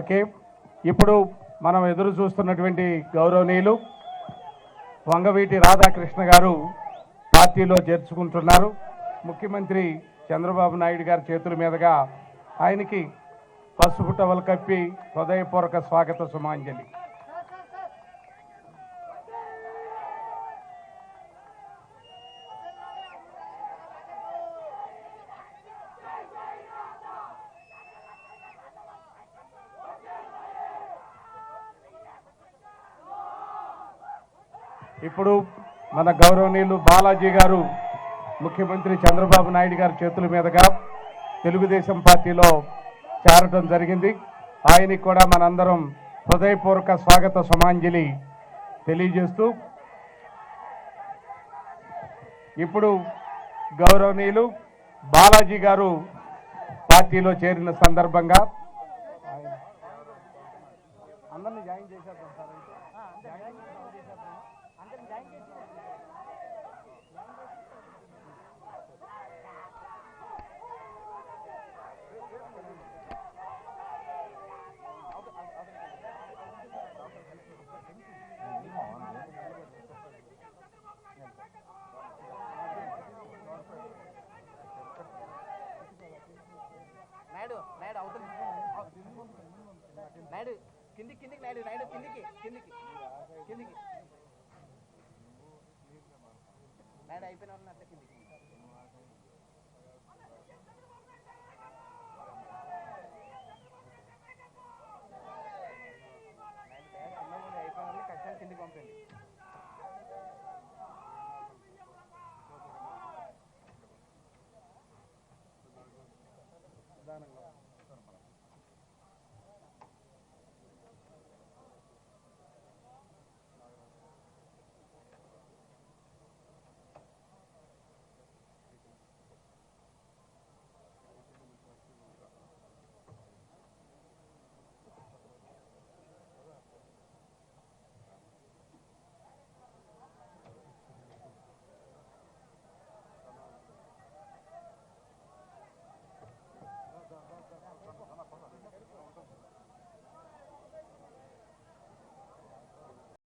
Okay. ఇప్పుడు మనం ఎదురు చూస్తున్నటువంటి గౌరవనీయులు వంగవీటి రాధాకృష్ణ గారు పార్టీలో చేర్చుకుంటున్నారు. ముఖ్యమంత్రి చంద్రబాబు నాయుడు గారి చేతుల మీదుగా ఆయనకి పసుపు టవల్ కప్పి హృదయపూర్వక స్వాగత సుమాంజలి. ఇప్పుడు మన గౌరవనీయులు బాలాజీ గారు ముఖ్యమంత్రి చంద్రబాబు నాయుడు గారి చేతుల మీదుగా తెలుగుదేశం పార్టీలో చేరటం జరిగింది. ఆయనకి కూడా మనందరం హృదయపూర్వక స్వాగత సమాంజలి తెలియజేస్తూ ఇప్పుడు గౌరవనీయులు బాలాజీ గారు పార్టీలో చేరిన సందర్భంగా అందరినీ జాయిన్ చేశారు. నాయుడు నాయుడు అవుతుంది. నాయుడు కిందికి కిందికి నాయుడు నాయుడు కిందికి కిందికి. కిందికి నాయుడు అయిపోయిన వాళ్ళని అట్లా కిందికి